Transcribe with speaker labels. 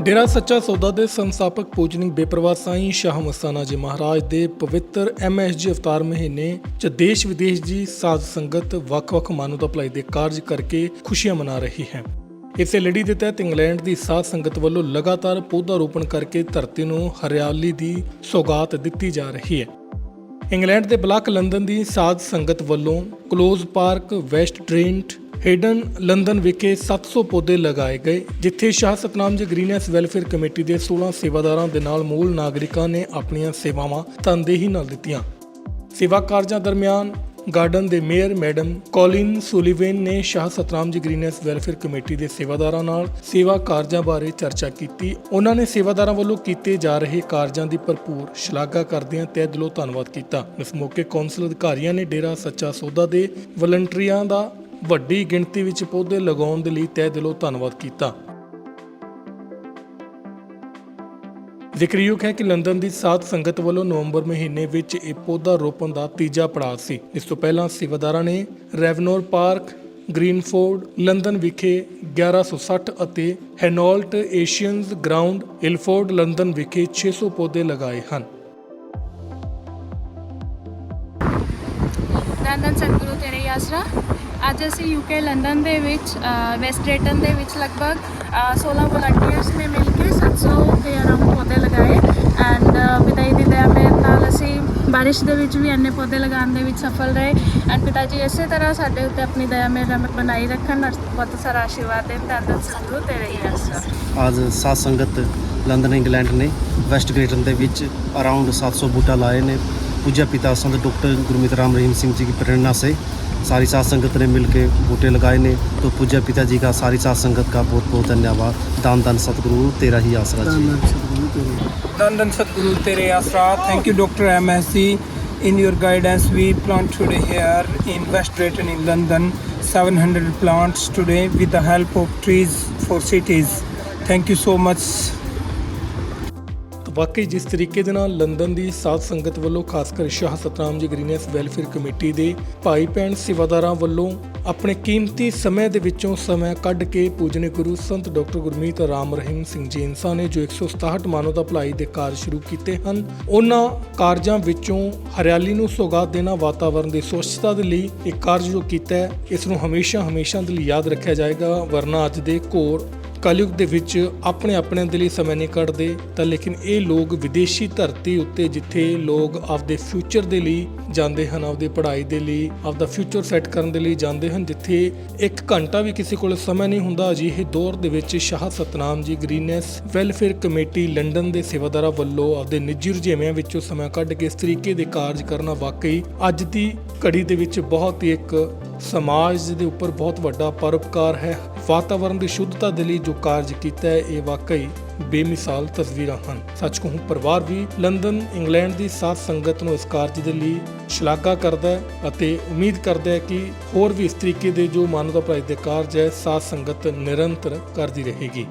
Speaker 1: ਡੇਰਾ ਸੱਚਾ ਸੌਦਾ ਦੇ ਸੰਸਥਾਪਕ ਪੂਜਨਿਕ ਬੇਪਰਵਾਹ ਸਾਈਂ ਸ਼ਾਹ ਮਸਤਾਨਾ ਜੀ ਮਹਾਰਾਜ ਦੇ ਪਵਿੱਤਰ ਐਮਐਸਜੀ ਅਵਤਾਰ ਮਹੀਨੇ ਚ ਦੇਸ਼ ਵਿਦੇਸ਼ ਦੀ ਸਾਧ ਸੰਗਤ ਵੱਖ-ਵੱਖ ਮਾਨਵਤਾ ਭਲਾਈ ਦੇ ਕਾਰਜ ਕਰਕੇ ਖੁਸ਼ੀਆਂ ਮਨਾ ਰਹੀ ਹੈ। ਇਸੇ ਲੜੀ ਦੇ ਤਹਿਤ ਇੰਗਲੈਂਡ ਦੀ ਸਾਧ ਸੰਗਤ ਵੱਲੋਂ ਲਗਾਤਾਰ ਪੌਦਾ ਰੋਪਣ ਕਰਕੇ ਧਰਤੀ ਨੂੰ ਹਰਿਆਲੀ ਦੀ ਸੌਗਾਤ ਦਿੱਤੀ ਜਾ ਰਹੀ ਹੈ। ਇੰਗਲੈਂਡ ਦੇ ਬਲਾਕ ਲੰਡਨ ਦੀ ਸਾਧ ਸੰਗਤ ਵੱਲੋਂ Close Park West Trent Hayden London ਵਿਖੇ 700 ਪੌਦੇ ਲਗਾਏ ਗਏ, ਜਿੱਥੇ ਸ਼ਾਹ ਸਤਨਾਮ ਜੀ ਗ੍ਰੀਨੈਸ ਵੈਲਫੇਅਰ ਕਮੇਟੀ ਦੇ 16 ਸੇਵਾਦਾਰਾਂ ਦੇ ਨਾਲ ਮੂਲ ਨਾਗਰਿਕਾਂ ਨੇ ਆਪਣੀਆਂ ਸੇਵਾਵਾਂ ਤਨਦੇਹੀ ਨਾਲ ਦਿੱਤੀਆਂ। ਸੇਵਾ ਕਾਰਜਾਂ ਦਰਮਿਆਨ ਗਾਰਡਨ ਦੇ ਮੇਅਰ ਮੈਡਮ ਕੋਲਿਨ ਸੁਲੀਵੇਨ ਨੇ ਸ਼ਾਹ ਸਤਨਾਮ ਜੀ ਗ੍ਰੀਨੈਸ ਵੈਲਫੇਅਰ ਕਮੇਟੀ ਦੇ ਸੇਵਾਦਾਰਾਂ ਨਾਲ ਸੇਵਾ ਕਾਰਜਾਂ ਬਾਰੇ ਚਰਚਾ ਕੀਤੀ। ਉਹਨਾਂ ਨੇ ਸੇਵਾਦਾਰਾਂ ਵੱਲੋਂ ਕੀਤੇ ਜਾ ਰਹੇ ਕਾਰਜਾਂ ਦੀ ਭਰਪੂਰ ਸ਼ਲਾਘਾ ਕਰਦਿਆਂ ਤਹਿ ਦਿਲੋਂ ਧੰਨਵਾਦ ਕੀਤਾ। ਇਸ ਮੌਕੇ ਕੌਂਸਲ ਅਧਿਕਾਰੀਆਂ ਨੇ ਡੇਰਾ ਸੱਚਾ ਸੌਦਾ ਦੇ ਵਲੰਟੀਅਰਾਂ ਦਾ ਵੱਡੀ ਗਿਣਤੀ ਵਿੱਚ ਪੌਦੇ ਲਗਾਉਣ ਦੇ ਲਈ ਤਹਿ ਦਿਲੋਂ ਧੰਨਵਾਦ ਕੀਤਾ। ਜ਼ਿਕਰਯੋਗ ਹੈ ਕਿ ਲੰਡਨ ਦੀ ਸਾਧ ਸੰਗਤ ਵੱਲੋਂ ਨਵੰਬਰ ਮਹੀਨੇ ਵਿੱਚ ਇਹ ਪੌਦਾ ਰੋਪਣ ਦਾ ਤੀਜਾ ਪੜਾਅ ਸੀ। ਇਸ ਤੋਂ ਪਹਿਲਾਂ ਸੇਵਾਦਾਰਾਂ ਨੇ ਰੈਵਨੋਰ ਪਾਰਕ, ਗ੍ਰੀਨਫੋਰਡ, ਲੰਡਨ ਵਿਖੇ 1160 ਅਤੇ ਹੈਨੋਲਟ ਏਸ਼ੀਅਨਜ਼ ਗਰਾਊਂਡ, ਇਲਫੋਰਡ, ਲੰਡਨ ਵਿਖੇ 600 ਪੌਦੇ ਲਗਾਏ ਹਨ।
Speaker 2: ਧੰਨ ਸਤਿਗੁਰੂ ਤੇਰੇ ਆਸਰਾ ਅੱਜ ਅਸੀਂ ਯੂਕੇ ਲੰਡਨ ਦੇ ਵਿੱਚ ਵੈਸਟ੍ਰੇਟਨ ਦੇ ਵਿੱਚ ਲਗਭਗ ਅ, 16 ਵਲੰਟੀਅਰਸ ਨੇ ਮਿਲ ਕੇ 700 ਦੇ ਅਰਾਊਂਡ ਪੌਦੇ ਲਗਾਏ। ਐਂਡ ਪਿਤਾਜੀ ਦੀ ਦਇਆ ਮਿਹਰ ਨਾਲ ਅਸੀਂ ਬਾਰਿਸ਼ ਦੇ ਵਿੱਚ ਵੀ ਐਨੇ ਪੌਦੇ ਲਗਾਉਣ ਦੇ ਵਿੱਚ ਸਫਲ ਰਹੇ। ਐਂਡ ਪਿਤਾ ਜੀ ਇਸੇ ਤਰ੍ਹਾਂ ਸਾਡੇ ਉੱਤੇ ਆਪਣੀ ਦਇਆ ਮਿਹਰ ਬਣਾਈ ਰੱਖਣ ਔਰ ਬਹੁਤ ਸਾਰਾ ਆਸ਼ੀਰਵਾਦ ਦੇਣ ਧੰਨ ਧੰਨ ਸਤਿਗੁਰੂ ਤੇਰੇ ਹੀ ਆਸਰਾ
Speaker 3: ਅੱਜ ਸਾਧ ਸੰਗਤ ਲੰਡਨ ਇੰਗਲੈਂਡ ਨੇ ਵੈਸਟ ਗ੍ਰੇਟਨ ਦੇ ਵਿੱਚ ਅਰਾਊਂਡ 700 ਬੂਟਾ ਲਾਏ ਨੇ। पूज्य पिता संत डॉक्टर गुरमीत राम रहीम सिंह जी की प्रेरणा से सारी साध संगत ने मिलके बूटे लगाए ने तो पूज्य पिताजी का सारी साध संगत का बहुत बहुत धन्यवाद दान दान सतगुरु तेरा ही आसरा जी
Speaker 4: Dhan Dhan Sadhguru Tere Asra. Thank you, Dr. MSC. In your guidance, we plant today here in West Drayton in London 700 plants today with the help of trees for cities. Thank you so much.
Speaker 1: ਤਾਂ ਵਾਕਈ ਜਿਸ ਤਰੀਕੇ ਦੇ ਨਾਲ London ਦੀ ਸਾਧ ਸੰਗਤ ਵੱਲੋਂ ਖਾਸ ਕਰ ਸ਼ਾਹ ਸਤਨਾਮ ਜੀ ਗ੍ਰੀਨੈਸ ਵੈਲਫੇਅਰ ਕਮੇਟੀ ਦੇ ਭਾਈ ਭੈਣ ਸੇਵਾਦਾਰਾਂ ਵੱਲੋਂ ਆਪਣੇ ਕੀਮਤੀ ਸਮੇਂ ਦੇ ਵਿੱਚੋਂ ਸਮਾਂ ਕੱਢ ਕੇ ਪੂਜਨੇ ਗੁਰੂ ਸੰਤ ਡਾਕਟਰ ਗੁਰਮੀਤ ਰਾਮ ਰਹੀਮ ਸਿੰਘ ਜੀ ਇਨਸਾ ਨੇ ਜੋ 167 ਮਾਨਵਤਾ ਭਲਾਈ ਦੇ ਕਾਰਜ ਸ਼ੁਰੂ ਕੀਤੇ ਹਨ, ਉਹਨਾਂ ਕਾਰਜਾਂ ਵਿੱਚੋਂ ਹਰਿਆਲੀ ਨੂੰ ਸੌਗਾਤ ਦੇਣਾ ਵਾਤਾਵਰਣ ਦੀ ਸਵੱਛਤਾ ਦੇ ਲਈ ਇੱਕ ਕਾਰਜ ਜੋ ਕੀਤਾ ਹੈ, ਇਸ ਨੂੰ ਹਮੇਸ਼ਾ ਹਮੇਸ਼ਾ ਦੇ ਲਈ ਯਾਦ ਰੱਖਿਆ ਜਾਏਗਾ, ਵਰਨਾ ਅੱਜ ਦੇ ਘੋਰ ਕਲਯੁਗ ਦੇ ਵਿੱਚ ਆਪਣੇ ਆਪਣੇ ਦੇ ਲਈ ਸਮੇਂ ਨਹੀਂ ਕੱਢਦੇ, ਤਾਂ ਲੇਕਿਨ ਇਹ ਲੋਕ ਵਿਦੇਸ਼ੀ ਧਰਤੀ ਉੱਤੇ ਜਿੱਥੇ ਲੋਕ ਆਪਦੇ ਫਿਊਚਰ ਦੇ ਲਈ ਜਾਂਦੇ ਹਨ, ਆਪਦੀ ਪੜ੍ਹਾਈ ਦੇ ਲਈ, ਆਪਦਾ ਫਿਊਚਰ ਸੈੱਟ ਕਰਨ ਦੇ ਲਈ ਜਾਂਦੇ ਹਨ, ਜਿੱਥੇ ਇੱਕ ਘੰਟਾ ਵੀ ਕਿਸੇ ਕੋਲ ਸਮਾਂ ਨਹੀਂ ਹੁੰਦਾ। ਅਜਿਹੇ ਦੌਰ ਦੇ ਵਿੱਚ ਸ਼ਾਹ ਸਤਨਾਮ ਜੀ ਗ੍ਰੀਨੈਸ ਵੈਲਫੇਅਰ ਕਮੇਟੀ ਲੰਡਨ ਦੇ ਸੇਵਾਦਾਰਾਂ ਵੱਲੋਂ ਆਪਦੇ ਨਿੱਜੀ ਰੁਝੇਵਿਆਂ ਵਿੱਚੋਂ ਸਮਾਂ ਕੱਢ ਕੇ ਇਸ ਤਰੀਕੇ ਦੇ ਕਾਰਜ ਕਰਨਾ ਵਾਕਈ ਅੱਜ ਦੀ ਘੜੀ ਦੇ ਵਿੱਚ ਬਹੁਤ ਹੀ ਇੱਕ ਸਮਾਜ ਦੇ ਉੱਪਰ ਬਹੁਤ ਵੱਡਾ ਪਰਉਪਕਾਰ ਹੈ। ਵਾਤਾਵਰਣ ਦੀ ਸ਼ੁੱਧਤਾ ਦੇ ਲਈ ਜੋ ਕਾਰਜ ਕੀਤਾ ਹੈ, ਇਹ ਵਾਕਈ ਬੇਮਿਸਾਲ ਤਸਵੀਰਾਂ ਹਨ। ਸੱਚ ਕਹੂੰ, ਪਰਿਵਾਰ ਵੀ ਲੰਡਨ, ਇੰਗਲੈਂਡ ਦੀ ਸਾਥ ਸੰਗਤ ਨੂੰ ਇਸ ਕਾਰਜ ਦੇ ਲਈ ਸ਼ਲਾਘਾ ਕਰਦਾ ਹੈ ਅਤੇ ਉਮੀਦ ਕਰਦਾ ਹੈ ਕਿ ਹੋਰ ਵੀ ਇਸ ਤਰੀਕੇ ਦੇ ਜੋ ਮਾਨਵਤਾ ਭਲਾਈ ਦੇ ਕਾਰਜ ਹੈ ਸਾਥ ਸੰਗਤ ਨਿਰੰਤਰ ਕਰਦੀ ਰਹੇਗੀ।